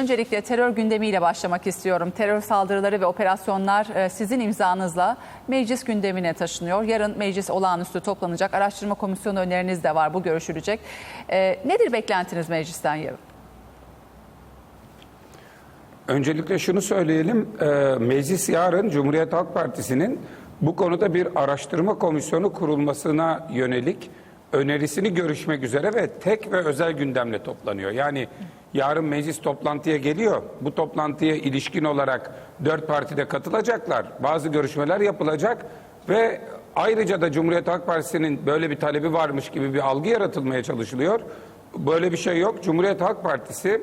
Öncelikle terör gündemiyle başlamak istiyorum. Terör saldırıları ve operasyonlar e, sizin imzanızla meclis gündemine taşınıyor. Yarın meclis olağanüstü toplanacak. Araştırma komisyonu öneriniz de var. Bu görüşülecek. E, Nedir beklentiniz meclisten yarın? Öncelikle şunu söyleyelim. e, Meclis yarın Cumhuriyet Halk Partisi'nin bu konuda bir araştırma komisyonu kurulmasına yönelik önerisini görüşmek üzere ve tek ve özel gündemle toplanıyor. Yani yarın meclis toplantıya geliyor. Bu toplantıya ilişkin olarak dört partide katılacaklar. Bazı görüşmeler yapılacak ve ayrıca da Cumhuriyet Halk Partisi'nin böyle bir talebi varmış gibi bir algı yaratılmaya çalışılıyor. Böyle bir şey yok. Cumhuriyet Halk Partisi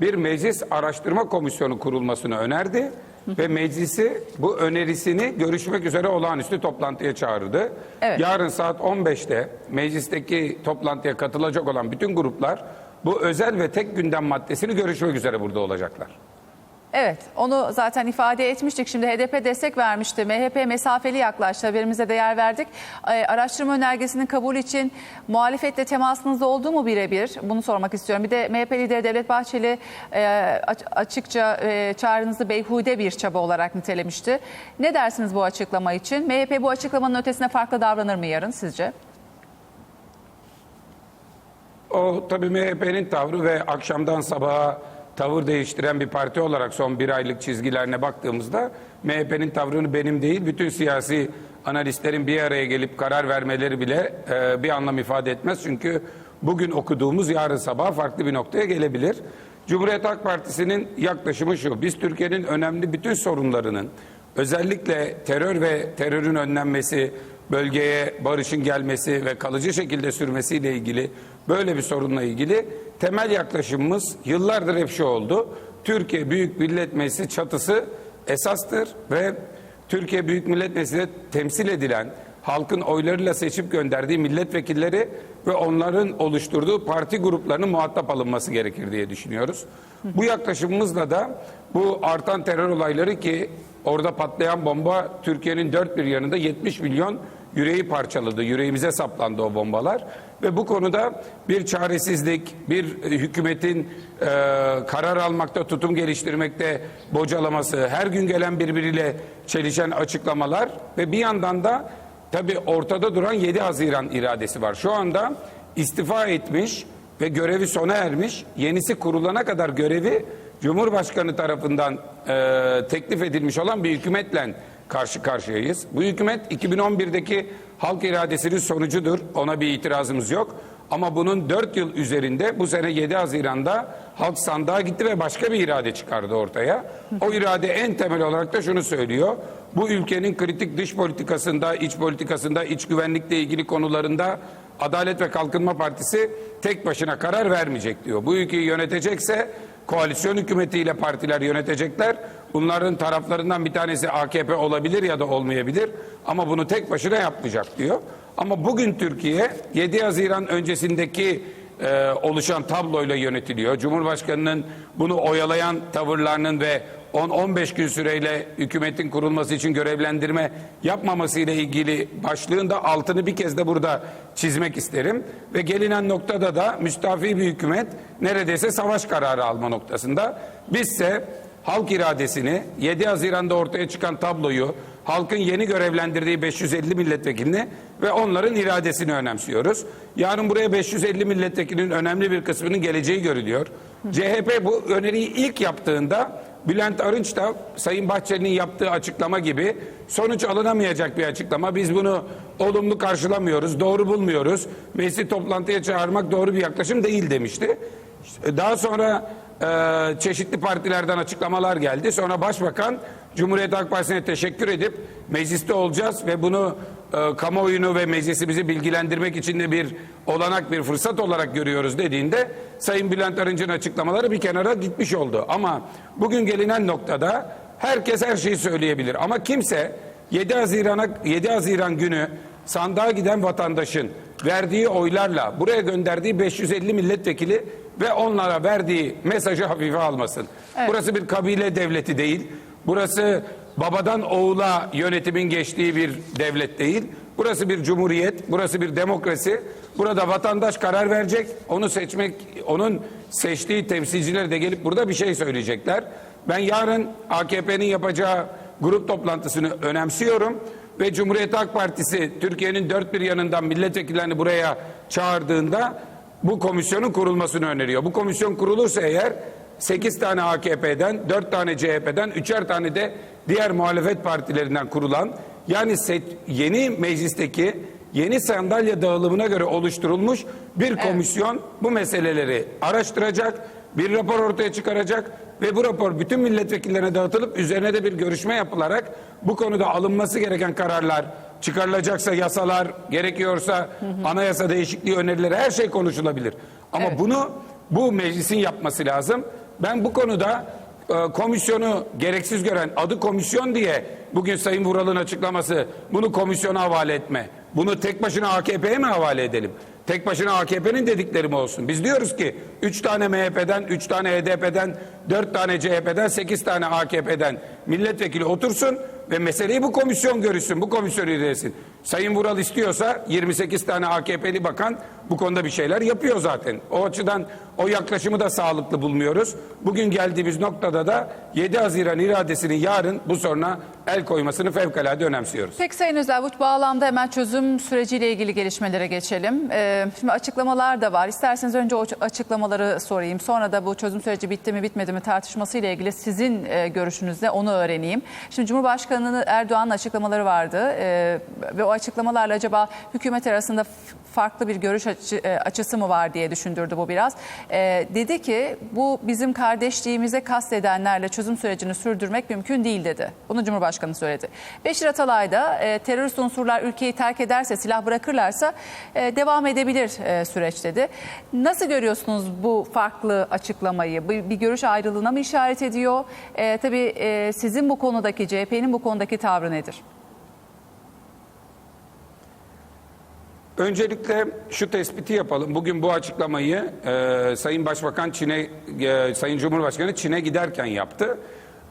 bir meclis araştırma komisyonu kurulmasını önerdi ve meclisi bu önerisini görüşmek üzere olağanüstü toplantıya çağırdı. Evet. Yarın saat 15'te meclisteki toplantıya katılacak olan bütün gruplar bu özel ve tek gündem maddesini görüşmek üzere burada olacaklar. Evet, onu zaten ifade etmiştik. Şimdi HDP destek vermişti. MHP mesafeli yaklaştı. Haberimize de yer verdik. Ee, Araştırma önergesinin kabul için muhalefetle temasınızda oldu mu birebir? Bunu sormak istiyorum. Bir de MHP lideri Devlet Bahçeli e, aç- açıkça e, çağrınızı beyhude bir çaba olarak nitelemişti. Ne dersiniz bu açıklama için? MHP bu açıklamanın ötesine farklı davranır mı yarın sizce? O tabii MHP'nin tavrı ve akşamdan sabaha tavır değiştiren bir parti olarak son bir aylık çizgilerine baktığımızda MHP'nin tavrını benim değil bütün siyasi analistlerin bir araya gelip karar vermeleri bile e, bir anlam ifade etmez. Çünkü bugün okuduğumuz yarın sabah farklı bir noktaya gelebilir. Cumhuriyet Halk Partisi'nin yaklaşımı şu. Biz Türkiye'nin önemli bütün sorunlarının özellikle terör ve terörün önlenmesi, bölgeye barışın gelmesi ve kalıcı şekilde sürmesiyle ilgili böyle bir sorunla ilgili temel yaklaşımımız yıllardır hep şu oldu. Türkiye Büyük Millet Meclisi çatısı esastır ve Türkiye Büyük Millet Meclisi'ne temsil edilen halkın oylarıyla seçip gönderdiği milletvekilleri ve onların oluşturduğu parti gruplarının muhatap alınması gerekir diye düşünüyoruz. Bu yaklaşımımızla da bu artan terör olayları ki orada patlayan bomba Türkiye'nin dört bir yanında 70 milyon yüreği parçaladı. Yüreğimize saplandı o bombalar. Ve bu konuda bir çaresizlik, bir e, hükümetin e, karar almakta, tutum geliştirmekte bocalaması, her gün gelen birbiriyle çelişen açıklamalar ve bir yandan da tabii ortada duran 7 Haziran iradesi var. Şu anda istifa etmiş ve görevi sona ermiş, yenisi kurulana kadar görevi Cumhurbaşkanı tarafından e, teklif edilmiş olan bir hükümetle karşı karşıyayız. Bu hükümet 2011'deki halk iradesinin sonucudur. Ona bir itirazımız yok. Ama bunun 4 yıl üzerinde bu sene 7 Haziran'da halk sandığa gitti ve başka bir irade çıkardı ortaya. O irade en temel olarak da şunu söylüyor. Bu ülkenin kritik dış politikasında, iç politikasında, iç güvenlikle ilgili konularında Adalet ve Kalkınma Partisi tek başına karar vermeyecek diyor. Bu ülkeyi yönetecekse koalisyon hükümetiyle partiler yönetecekler. Bunların taraflarından bir tanesi AKP olabilir ya da olmayabilir ama bunu tek başına yapmayacak diyor. Ama bugün Türkiye 7 Haziran öncesindeki e, oluşan tabloyla yönetiliyor. Cumhurbaşkanının bunu oyalayan tavırlarının ve 10-15 gün süreyle hükümetin kurulması için görevlendirme yapmaması ile ilgili başlığın da altını bir kez de burada çizmek isterim. Ve gelinen noktada da müstafi bir hükümet neredeyse savaş kararı alma noktasında. Bizse halk iradesini 7 Haziran'da ortaya çıkan tabloyu halkın yeni görevlendirdiği 550 milletvekilini ve onların iradesini önemsiyoruz. Yarın buraya 550 milletvekilinin önemli bir kısmının geleceği görülüyor. CHP bu öneriyi ilk yaptığında Bülent Arınç da Sayın Bahçeli'nin yaptığı açıklama gibi sonuç alınamayacak bir açıklama. Biz bunu olumlu karşılamıyoruz, doğru bulmuyoruz. Meclisi toplantıya çağırmak doğru bir yaklaşım değil demişti. Daha sonra e, çeşitli partilerden açıklamalar geldi. Sonra Başbakan Cumhuriyet Halk Partisi'ne teşekkür edip mecliste olacağız ve bunu e, kamuoyunu ve meclisimizi bilgilendirmek için de bir olanak, bir fırsat olarak görüyoruz dediğinde Sayın Bülent Arınç'ın açıklamaları bir kenara gitmiş oldu. Ama bugün gelinen noktada herkes her şeyi söyleyebilir. Ama kimse 7 Haziran'a 7 Haziran günü sandığa giden vatandaşın verdiği oylarla buraya gönderdiği 550 milletvekili ve onlara verdiği mesajı hafife almasın. Evet. Burası bir kabile devleti değil. Burası babadan oğula yönetimin geçtiği bir devlet değil. Burası bir cumhuriyet, burası bir demokrasi. Burada vatandaş karar verecek. Onu seçmek, onun seçtiği temsilcileri de gelip burada bir şey söyleyecekler. Ben yarın AKP'nin yapacağı grup toplantısını önemsiyorum ve Cumhuriyet Halk Partisi Türkiye'nin dört bir yanından milletvekillerini buraya çağırdığında bu komisyonun kurulmasını öneriyor. Bu komisyon kurulursa eğer 8 tane AKP'den, 4 tane CHP'den, 3'er tane de diğer muhalefet partilerinden kurulan yani se- yeni meclisteki yeni sandalye dağılımına göre oluşturulmuş bir komisyon bu meseleleri araştıracak, bir rapor ortaya çıkaracak ve bu rapor bütün milletvekillerine dağıtılıp üzerine de bir görüşme yapılarak bu konuda alınması gereken kararlar, çıkarılacaksa yasalar, gerekiyorsa anayasa değişikliği önerileri her şey konuşulabilir. Ama Evet. bunu bu meclisin yapması lazım. Ben bu konuda e, komisyonu gereksiz gören adı komisyon diye bugün Sayın Vural'ın açıklaması bunu komisyona havale etme. Bunu tek başına AKP'ye mi havale edelim? Tek başına AKP'nin dedikleri mi olsun? Biz diyoruz ki 3 tane MHP'den, 3 tane HDP'den, 4 tane CHP'den, 8 tane AKP'den milletvekili otursun ve meseleyi bu komisyon görüşsün, bu komisyon ilerlesin. Sayın Vural istiyorsa 28 tane AKP'li bakan bu konuda bir şeyler yapıyor zaten. O açıdan o yaklaşımı da sağlıklı bulmuyoruz. Bugün geldiğimiz noktada da 7 Haziran iradesinin yarın bu soruna el koymasını fevkalade önemsiyoruz. Peki Sayın bu bağlamda hemen çözüm süreciyle ilgili gelişmelere geçelim. Ee, şimdi açıklamalar da var. İsterseniz önce o açıklamaları sorayım. Sonra da bu çözüm süreci bitti mi bitmedi mi tartışmasıyla ilgili sizin e, görüşünüzle onu öğreneyim. Şimdi Cumhurbaşkanı Erdoğan'ın açıklamaları vardı. Ee, ve o açıklamalarla acaba hükümet arasında farklı bir görüş açı- e, açısı mı var diye düşündürdü bu biraz. Ee, dedi ki bu bizim kardeşliğimize kastedenlerle çözüm sürecini sürdürmek mümkün değil dedi. Bunu Cumhurbaşkanı söyledi. Beşir Atalay da e, terörist unsurlar ülkeyi terk ederse, silah bırakırlarsa e, devam edebilir e, süreç dedi. Nasıl görüyorsunuz bu farklı açıklamayı? Bir, bir görüş ayrılığına mı işaret ediyor? E, tabii e, sizin bu konudaki, CHP'nin bu konudaki tavrı nedir? Öncelikle şu tespiti yapalım. Bugün bu açıklamayı e, Sayın Başbakan Çin'e, e, Sayın Cumhurbaşkanı Çin'e giderken yaptı.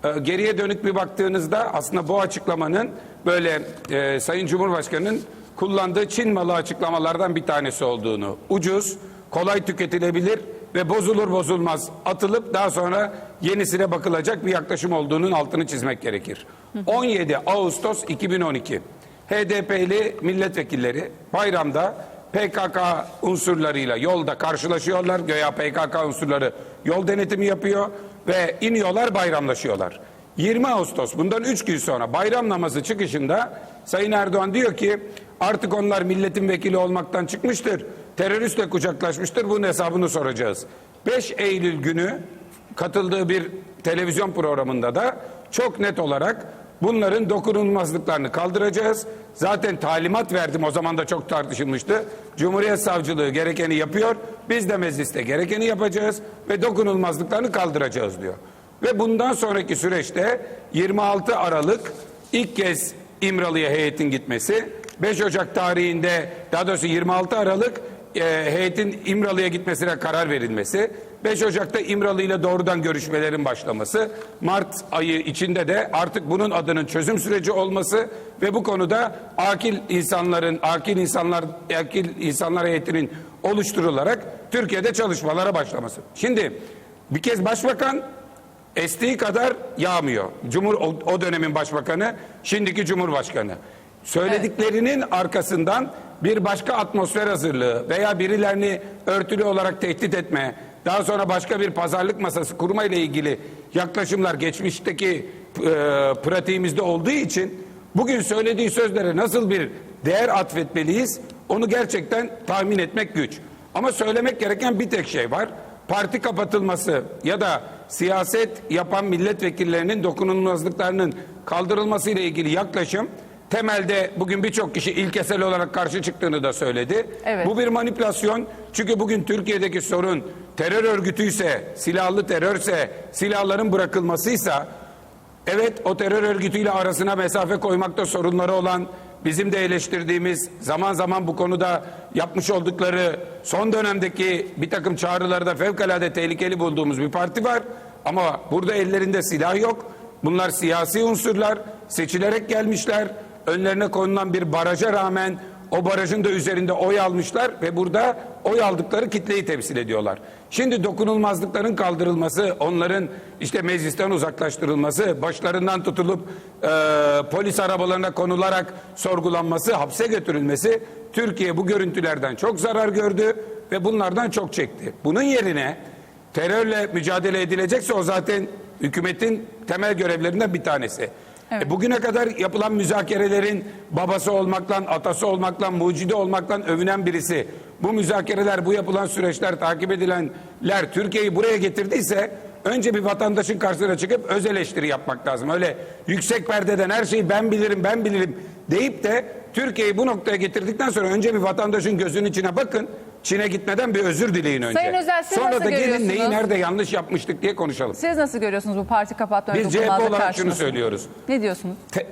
E, geriye dönük bir baktığınızda aslında bu açıklamanın böyle e, Sayın Cumhurbaşkanı'nın kullandığı Çin malı açıklamalardan bir tanesi olduğunu, ucuz, kolay tüketilebilir ve bozulur bozulmaz atılıp daha sonra yenisine bakılacak bir yaklaşım olduğunun altını çizmek gerekir. 17 Ağustos 2012 HDP'li milletvekilleri bayramda PKK unsurlarıyla yolda karşılaşıyorlar. Göya PKK unsurları yol denetimi yapıyor ve iniyorlar bayramlaşıyorlar. 20 Ağustos bundan 3 gün sonra bayram namazı çıkışında Sayın Erdoğan diyor ki artık onlar milletin vekili olmaktan çıkmıştır. Teröristle kucaklaşmıştır. Bunun hesabını soracağız. 5 Eylül günü katıldığı bir televizyon programında da çok net olarak bunların dokunulmazlıklarını kaldıracağız. Zaten talimat verdim o zaman da çok tartışılmıştı. Cumhuriyet Savcılığı gerekeni yapıyor. Biz de mecliste gerekeni yapacağız ve dokunulmazlıklarını kaldıracağız diyor. Ve bundan sonraki süreçte 26 Aralık ilk kez İmralı'ya heyetin gitmesi, 5 Ocak tarihinde daha doğrusu 26 Aralık e, heyetin İmralı'ya gitmesine karar verilmesi, 5 Ocak'ta İmralı ile doğrudan görüşmelerin başlaması, Mart ayı içinde de artık bunun adının çözüm süreci olması ve bu konuda akil insanların, akil insanlar, akil insanlar heyetinin oluşturularak Türkiye'de çalışmalara başlaması. Şimdi bir kez başbakan estiği kadar yağmıyor. Cumhur o, o dönemin başbakanı, şimdiki cumhurbaşkanı. Söylediklerinin arkasından bir başka atmosfer hazırlığı veya birilerini örtülü olarak tehdit etme, daha sonra başka bir pazarlık masası kurma ile ilgili yaklaşımlar geçmişteki e, pratiğimizde olduğu için bugün söylediği sözlere nasıl bir değer atfetmeliyiz onu gerçekten tahmin etmek güç. Ama söylemek gereken bir tek şey var. Parti kapatılması ya da siyaset yapan milletvekillerinin dokunulmazlıklarının kaldırılması ile ilgili yaklaşım temelde bugün birçok kişi ilkesel olarak karşı çıktığını da söyledi. Evet. Bu bir manipülasyon. Çünkü bugün Türkiye'deki sorun terör örgütüyse, silahlı terörse, silahların bırakılmasıysa Evet o terör örgütüyle arasına mesafe koymakta sorunları olan bizim de eleştirdiğimiz zaman zaman bu konuda yapmış oldukları son dönemdeki bir takım çağrıları da fevkalade tehlikeli bulduğumuz bir parti var. Ama burada ellerinde silah yok. Bunlar siyasi unsurlar seçilerek gelmişler. önlerine konulan bir baraja rağmen o barajın da üzerinde oy almışlar ve burada oy aldıkları kitleyi temsil ediyorlar. Şimdi dokunulmazlıkların kaldırılması, onların işte meclisten uzaklaştırılması, başlarından tutulup e, polis arabalarına konularak sorgulanması, hapse götürülmesi Türkiye bu görüntülerden çok zarar gördü ve bunlardan çok çekti. Bunun yerine terörle mücadele edilecekse o zaten hükümetin temel görevlerinden bir tanesi. E, bugüne kadar yapılan müzakerelerin babası olmakla, atası olmakla, mucidi olmakla övünen birisi. Bu müzakereler, bu yapılan süreçler, takip edilenler Türkiye'yi buraya getirdiyse önce bir vatandaşın karşısına çıkıp öz eleştiri yapmak lazım. Öyle yüksek perdeden her şeyi ben bilirim, ben bilirim deyip de Türkiye'yi bu noktaya getirdikten sonra önce bir vatandaşın gözünün içine bakın. Çin'e gitmetmeden bir özür dileyin önce. Sayın Özel, siz Sonra nasıl da gelin neyi nerede yanlış yapmıştık diye konuşalım. Siz nasıl görüyorsunuz bu parti kapatma Biz CHP olarak şunu söylüyoruz. Ne diyorsunuz? Te-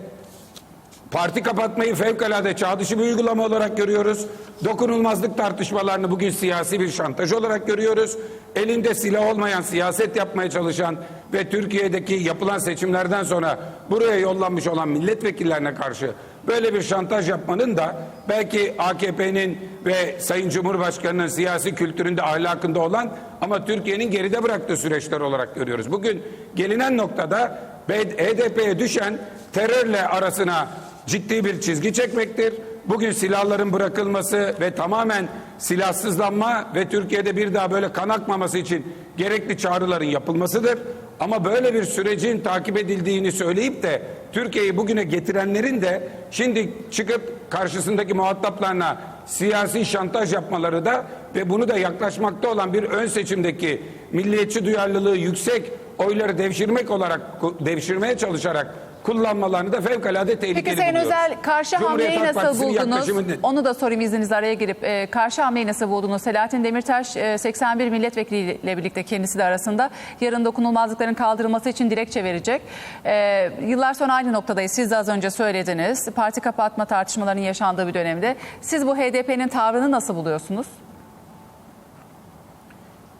Parti kapatmayı fevkalade çağ dışı bir uygulama olarak görüyoruz. Dokunulmazlık tartışmalarını bugün siyasi bir şantaj olarak görüyoruz. Elinde silah olmayan siyaset yapmaya çalışan ve Türkiye'deki yapılan seçimlerden sonra buraya yollanmış olan milletvekillerine karşı böyle bir şantaj yapmanın da belki AKP'nin ve Sayın Cumhurbaşkanı'nın siyasi kültüründe ahlakında olan ama Türkiye'nin geride bıraktığı süreçler olarak görüyoruz. Bugün gelinen noktada HDP'ye düşen terörle arasına ciddi bir çizgi çekmektir. Bugün silahların bırakılması ve tamamen silahsızlanma ve Türkiye'de bir daha böyle kan akmaması için gerekli çağrıların yapılmasıdır. Ama böyle bir sürecin takip edildiğini söyleyip de Türkiye'yi bugüne getirenlerin de şimdi çıkıp karşısındaki muhataplarına siyasi şantaj yapmaları da ve bunu da yaklaşmakta olan bir ön seçimdeki milliyetçi duyarlılığı yüksek oyları devşirmek olarak devşirmeye çalışarak kullanmalarını da fevkalade tehlikeli Peki Sayın buluyoruz. Özel karşı Cumhuriyet hamleyi Halk nasıl buldunuz? Onu da sorayım izninizle araya girip. e, karşı hamleyi nasıl buldunuz? Selahattin Demirtaş e, 81 milletvekiliyle birlikte kendisi de arasında yarın dokunulmazlıkların kaldırılması için dilekçe verecek. E, yıllar sonra aynı noktadayız. Siz de az önce söylediniz. Parti kapatma tartışmalarının yaşandığı bir dönemde. Siz bu HDP'nin tavrını nasıl buluyorsunuz?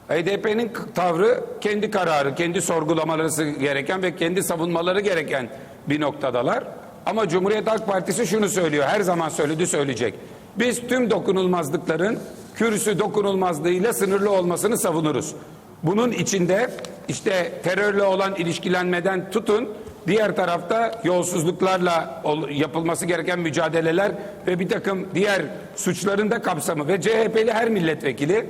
HDP'nin k- tavrı kendi kararı, kendi sorgulamaları gereken ve kendi savunmaları gereken bir noktadalar. Ama Cumhuriyet Halk Partisi şunu söylüyor, her zaman söyledi söyleyecek. Biz tüm dokunulmazlıkların kürsü dokunulmazlığıyla sınırlı olmasını savunuruz. Bunun içinde işte terörle olan ilişkilenmeden tutun, diğer tarafta yolsuzluklarla ol- yapılması gereken mücadeleler ve bir takım diğer suçların da kapsamı ve CHP'li her milletvekili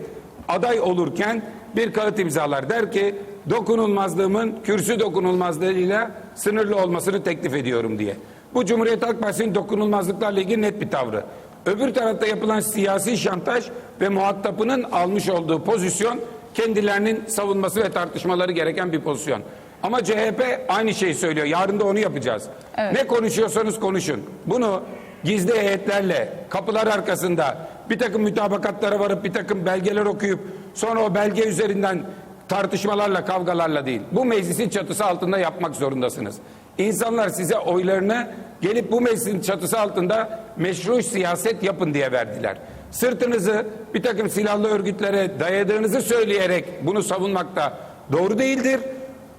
aday olurken bir kağıt imzalar der ki dokunulmazlığımın kürsü dokunulmazlığıyla sınırlı olmasını teklif ediyorum diye. Bu Cumhuriyet Halk Partisi'nin dokunulmazlıklarla ilgili net bir tavrı. Öbür tarafta yapılan siyasi şantaj ve muhatapının almış olduğu pozisyon kendilerinin savunması ve tartışmaları gereken bir pozisyon. Ama CHP aynı şeyi söylüyor. Yarın da onu yapacağız. Ne konuşuyorsanız konuşun. Bunu gizli heyetlerle kapılar arkasında bir takım mütabakatlara varıp bir takım belgeler okuyup sonra o belge üzerinden tartışmalarla kavgalarla değil. Bu meclisin çatısı altında yapmak zorundasınız. İnsanlar size oylarını gelip bu meclisin çatısı altında meşru siyaset yapın diye verdiler. Sırtınızı bir takım silahlı örgütlere dayadığınızı söyleyerek bunu savunmak da doğru değildir.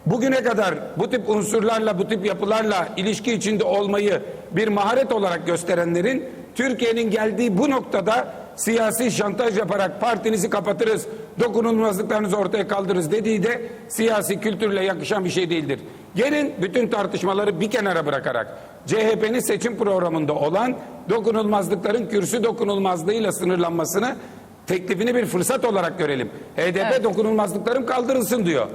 Bugüne kadar bu tip unsurlarla, bu tip yapılarla ilişki içinde olmayı bir maharet olarak gösterenlerin Türkiye'nin geldiği bu noktada siyasi şantaj yaparak partinizi kapatırız, dokunulmazlıklarınızı ortaya kaldırırız dediği de siyasi kültürle yakışan bir şey değildir. Gelin bütün tartışmaları bir kenara bırakarak CHP'nin seçim programında olan dokunulmazlıkların kürsü dokunulmazlığıyla sınırlanmasını teklifini bir fırsat olarak görelim. HDP Evet. dokunulmazlıklarım kaldırılsın diyor.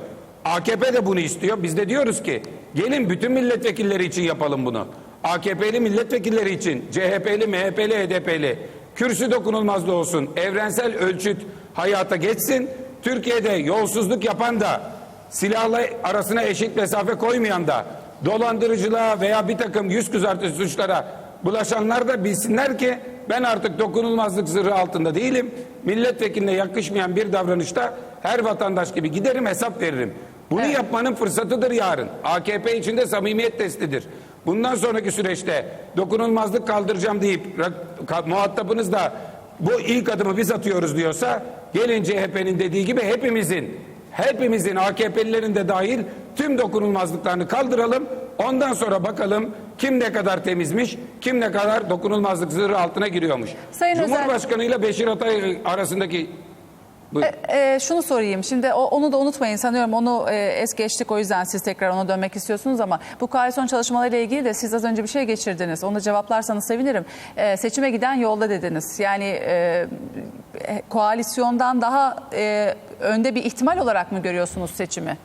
AKP de bunu istiyor. Biz de diyoruz ki gelin bütün milletvekilleri için yapalım bunu. AKP'li milletvekilleri için, CHP'li, MHP'li, HDP'li kürsü dokunulmazlığı olsun. Evrensel ölçüt hayata geçsin. Türkiye'de yolsuzluk yapan da silahla arasına eşit mesafe koymayan da dolandırıcılığa veya bir takım yüz kızartıcı suçlara bulaşanlar da bilsinler ki ben artık dokunulmazlık zırhı altında değilim. Milletvekiline yakışmayan bir davranışta her vatandaş gibi giderim hesap veririm. Bunu yapmanın fırsatıdır yarın. AKP içinde samimiyet testidir. Bundan sonraki süreçte dokunulmazlık kaldıracağım deyip muhatabınız da bu ilk adımı biz atıyoruz diyorsa gelin CHP'nin dediği gibi hepimizin hepimizin AKP'lilerin de dahil tüm dokunulmazlıklarını kaldıralım. Ondan sonra bakalım kim ne kadar temizmiş, kim ne kadar dokunulmazlık zırhı altına giriyormuş. Sayın Cumhurbaşkanı ile Beşir Atay arasındaki Buyurun. E, şunu sorayım. Şimdi o- onu da unutmayın. Sanıyorum onu e, es geçtik. O yüzden siz tekrar ona dönmek istiyorsunuz ama bu koalisyon çalışmalarıyla ilgili de siz az önce bir şey geçirdiniz. Onu cevaplarsanız sevinirim. E, seçime giden yolda dediniz. Yani e, e, koalisyondan daha e, önde bir ihtimal olarak mı görüyorsunuz seçimi?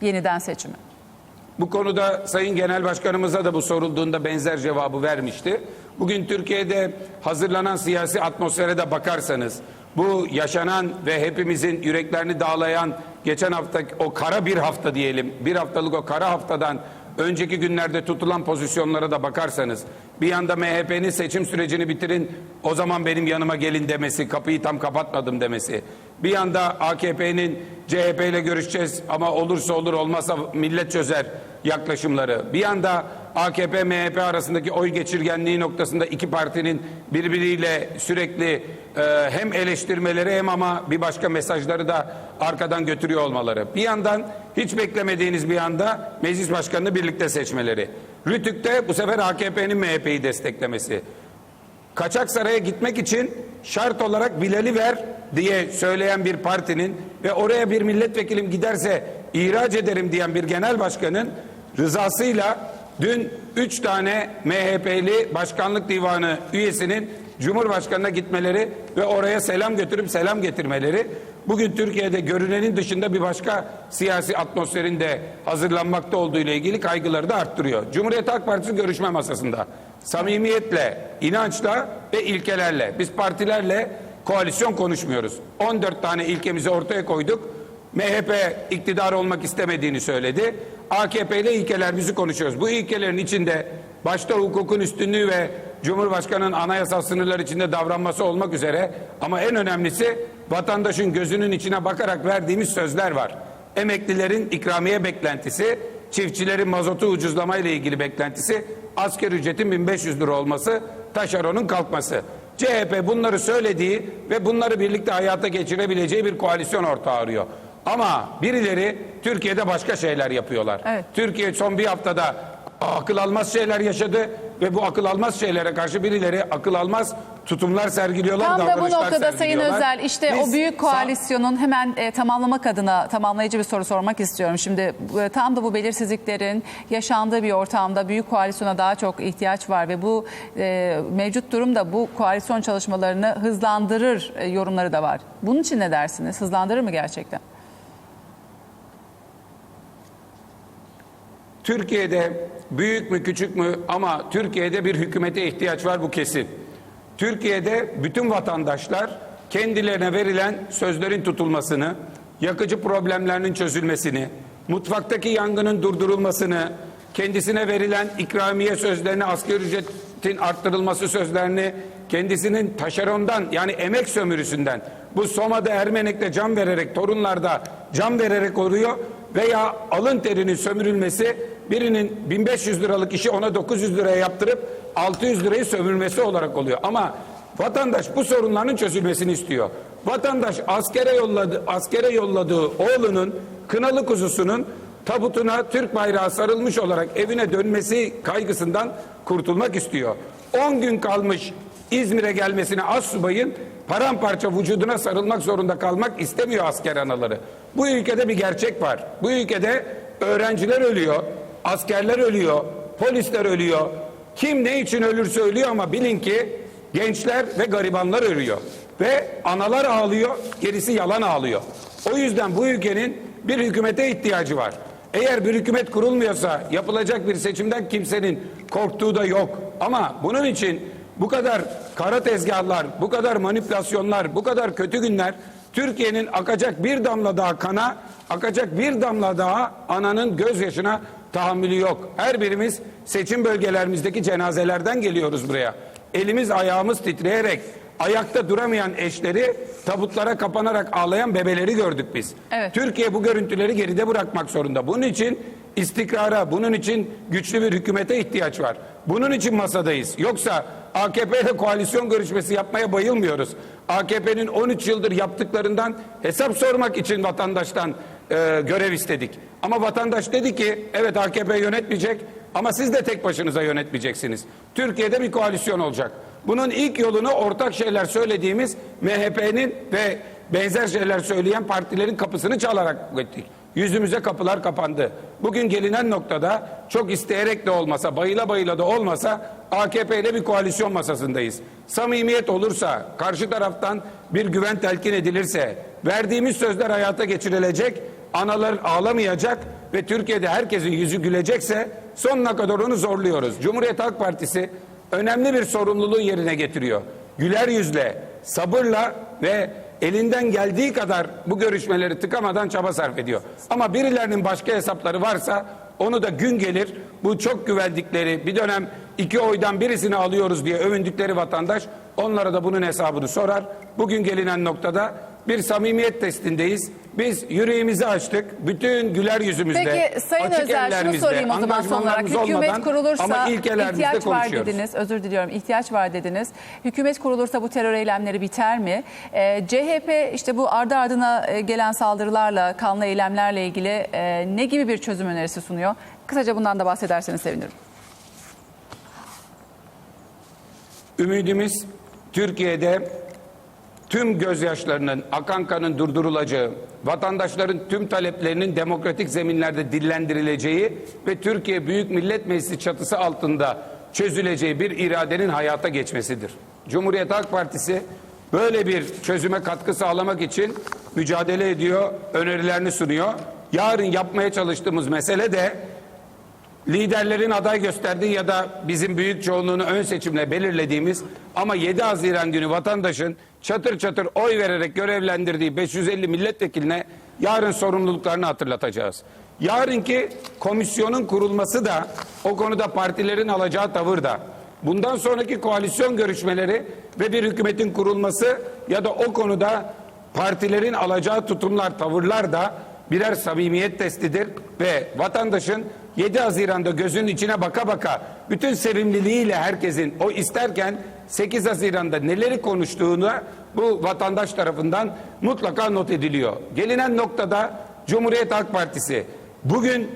Yeniden seçimi. Bu konuda Sayın Genel Başkanımıza da bu sorulduğunda benzer cevabı vermişti. Bugün Türkiye'de hazırlanan siyasi atmosfere de bakarsanız bu yaşanan ve hepimizin yüreklerini dağlayan geçen hafta o kara bir hafta diyelim bir haftalık o kara haftadan önceki günlerde tutulan pozisyonlara da bakarsanız bir yanda MHP'nin seçim sürecini bitirin o zaman benim yanıma gelin demesi kapıyı tam kapatmadım demesi bir yanda AKP'nin CHP ile görüşeceğiz ama olursa olur olmazsa millet çözer yaklaşımları. Bir yanda AKP MHP arasındaki oy geçirgenliği noktasında iki partinin birbiriyle sürekli e, hem eleştirmeleri hem ama bir başka mesajları da arkadan götürüyor olmaları. Bir yandan hiç beklemediğiniz bir anda meclis başkanını birlikte seçmeleri. Rütük'te bu sefer AKP'nin MHP'yi desteklemesi. Kaçak saraya gitmek için şart olarak Bilal'i ver diye söyleyen bir partinin ve oraya bir milletvekilim giderse ihraç ederim diyen bir genel başkanın rızasıyla dün üç tane MHP'li başkanlık divanı üyesinin Cumhurbaşkanı'na gitmeleri ve oraya selam götürüp selam getirmeleri bugün Türkiye'de görünenin dışında bir başka siyasi atmosferin de hazırlanmakta olduğu ile ilgili kaygıları da arttırıyor. Cumhuriyet Halk Partisi görüşme masasında samimiyetle, inançla ve ilkelerle biz partilerle koalisyon konuşmuyoruz. 14 tane ilkemizi ortaya koyduk. MHP iktidar olmak istemediğini söyledi. AKP ile ilkelerimizi konuşuyoruz. Bu ilkelerin içinde başta hukukun üstünlüğü ve Cumhurbaşkanı'nın anayasal sınırlar içinde davranması olmak üzere ama en önemlisi vatandaşın gözünün içine bakarak verdiğimiz sözler var. Emeklilerin ikramiye beklentisi, çiftçilerin mazotu ucuzlama ile ilgili beklentisi, asgari ücretin 1500 lira olması, taşeronun kalkması. CHP bunları söylediği ve bunları birlikte hayata geçirebileceği bir koalisyon ortağı arıyor. Ama birileri Türkiye'de başka şeyler yapıyorlar. Evet. Türkiye son bir haftada akıl almaz şeyler yaşadı ve bu akıl almaz şeylere karşı birileri akıl almaz tutumlar sergiliyorlar. Tam da bu noktada Sayın. Özel işte Biz o büyük koalisyonun hemen e, tamamlamak adına tamamlayıcı bir soru sormak istiyorum. Şimdi e, tam da bu belirsizliklerin yaşandığı bir ortamda büyük koalisyona daha çok ihtiyaç var ve bu e, mevcut durum da bu koalisyon çalışmalarını hızlandırır e, yorumları da var. Bunun için ne dersiniz? Hızlandırır mı gerçekten? Türkiye'de büyük mü küçük mü ama Türkiye'de bir hükümete ihtiyaç var bu kesin. Türkiye'de bütün vatandaşlar kendilerine verilen sözlerin tutulmasını, yakıcı problemlerinin çözülmesini, mutfaktaki yangının durdurulmasını, kendisine verilen ikramiye sözlerini, asgari ücretin arttırılması sözlerini, kendisinin taşerondan yani emek sömürüsünden bu Soma'da Ermenek'te can vererek, torunlarda can vererek koruyor veya alın terinin sömürülmesi birinin 1500 liralık işi ona 900 liraya yaptırıp 600 lirayı sömürmesi olarak oluyor. Ama vatandaş bu sorunların çözülmesini istiyor. Vatandaş askere yolladı, askere yolladığı oğlunun kınalı kuzusunun tabutuna Türk bayrağı sarılmış olarak evine dönmesi kaygısından kurtulmak istiyor. 10 gün kalmış İzmir'e gelmesine az subayın paramparça vücuduna sarılmak zorunda kalmak istemiyor asker anaları. Bu ülkede bir gerçek var. Bu ülkede öğrenciler ölüyor, askerler ölüyor, polisler ölüyor. Kim ne için ölürse ölüyor ama bilin ki gençler ve garibanlar ölüyor. Ve analar ağlıyor, gerisi yalan ağlıyor. O yüzden bu ülkenin bir hükümete ihtiyacı var. Eğer bir hükümet kurulmuyorsa yapılacak bir seçimden kimsenin korktuğu da yok. Ama bunun için bu kadar kara tezgahlar, bu kadar manipülasyonlar, bu kadar kötü günler Türkiye'nin akacak bir damla daha kana, akacak bir damla daha ananın gözyaşına tahammülü yok. Her birimiz seçim bölgelerimizdeki cenazelerden geliyoruz buraya. Elimiz ayağımız titreyerek ayakta duramayan eşleri tabutlara kapanarak ağlayan bebeleri gördük biz. Evet. Türkiye bu görüntüleri geride bırakmak zorunda. Bunun için istikrara, bunun için güçlü bir hükümete ihtiyaç var. Bunun için masadayız. Yoksa AKP ile koalisyon görüşmesi yapmaya bayılmıyoruz. AKP'nin 13 yıldır yaptıklarından hesap sormak için vatandaştan e, görev istedik. Ama vatandaş dedi ki evet AKP yönetmeyecek ama siz de tek başınıza yönetmeyeceksiniz. Türkiye'de bir koalisyon olacak. Bunun ilk yolunu ortak şeyler söylediğimiz MHP'nin ve benzer şeyler söyleyen partilerin kapısını çalarak ettik. Yüzümüze kapılar kapandı. Bugün gelinen noktada çok isteyerek de olmasa, bayıla bayıla da olmasa AKP ile bir koalisyon masasındayız. Samimiyet olursa, karşı taraftan bir güven telkin edilirse, verdiğimiz sözler hayata geçirilecek, analar ağlamayacak ve Türkiye'de herkesin yüzü gülecekse sonuna kadar onu zorluyoruz. Cumhuriyet Halk Partisi önemli bir sorumluluğu yerine getiriyor. Güler yüzle, sabırla ve elinden geldiği kadar bu görüşmeleri tıkamadan çaba sarf ediyor. Ama birilerinin başka hesapları varsa onu da gün gelir bu çok güvendikleri bir dönem iki oydan birisini alıyoruz diye övündükleri vatandaş onlara da bunun hesabını sorar. Bugün gelinen noktada bir samimiyet testindeyiz. Biz yüreğimizi açtık. Bütün güler yüzümüzde, Peki Sayın açık Özel şunu ellerimizde, sorayım o zaman son olarak. angajmanlarımız Hükümet olmadan kurulursa ama ihtiyaç var konuşuyoruz. dediniz. Özür diliyorum. ihtiyaç var dediniz. Hükümet kurulursa bu terör eylemleri biter mi? Ee, CHP işte bu ardı ardına e, gelen saldırılarla, kanlı eylemlerle ilgili e, ne gibi bir çözüm önerisi sunuyor? Kısaca bundan da bahsederseniz sevinirim. Ümidimiz Türkiye'de tüm gözyaşlarının, akan kanın durdurulacağı, vatandaşların tüm taleplerinin demokratik zeminlerde dillendirileceği ve Türkiye Büyük Millet Meclisi çatısı altında çözüleceği bir iradenin hayata geçmesidir. Cumhuriyet Halk Partisi böyle bir çözüme katkı sağlamak için mücadele ediyor, önerilerini sunuyor. Yarın yapmaya çalıştığımız mesele de liderlerin aday gösterdiği ya da bizim büyük çoğunluğunu ön seçimle belirlediğimiz ama 7 Haziran günü vatandaşın çatır çatır oy vererek görevlendirdiği 550 milletvekiline yarın sorumluluklarını hatırlatacağız. Yarınki komisyonun kurulması da o konuda partilerin alacağı tavır da bundan sonraki koalisyon görüşmeleri ve bir hükümetin kurulması ya da o konuda partilerin alacağı tutumlar, tavırlar da birer samimiyet testidir ve vatandaşın 7 Haziran'da gözünün içine baka baka bütün sevimliliğiyle herkesin o isterken 8 Haziran'da neleri konuştuğunu bu vatandaş tarafından mutlaka not ediliyor. Gelinen noktada Cumhuriyet Halk Partisi bugün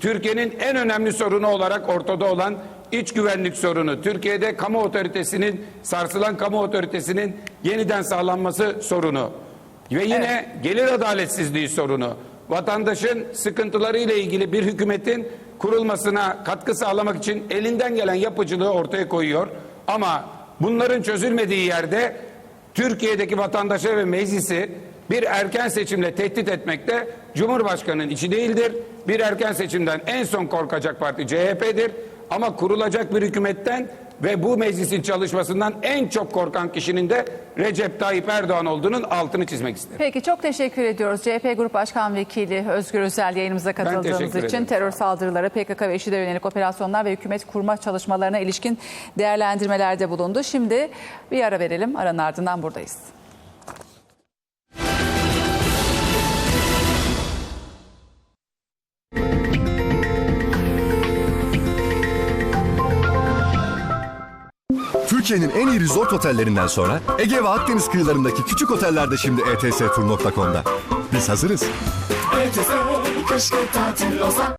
Türkiye'nin en önemli sorunu olarak ortada olan iç güvenlik sorunu, Türkiye'de kamu otoritesinin sarsılan kamu otoritesinin yeniden sağlanması sorunu ve yine gelir adaletsizliği sorunu, vatandaşın sıkıntıları ile ilgili bir hükümetin kurulmasına katkı sağlamak için elinden gelen yapıcılığı ortaya koyuyor. Ama bunların çözülmediği yerde Türkiye'deki vatandaşa ve meclisi bir erken seçimle tehdit etmekte Cumhurbaşkanı'nın içi değildir. Bir erken seçimden en son korkacak parti CHP'dir. Ama kurulacak bir hükümetten ve bu meclisin çalışmasından en çok korkan kişinin de Recep Tayyip Erdoğan olduğunun altını çizmek isterim. Peki çok teşekkür ediyoruz. CHP Grup Başkan Vekili Özgür Özel yayınımıza katıldığınız için ederim. terör saldırıları, PKK ve IŞİD'e yönelik operasyonlar ve hükümet kurma çalışmalarına ilişkin değerlendirmelerde bulundu. Şimdi bir ara verelim. Aranın ardından buradayız. Türkiye'nin en iyi resort otellerinden sonra Ege ve Akdeniz kıyılarındaki küçük oteller de şimdi etstur.com'da. Biz hazırız. Ertesi kışkı tatil Lozan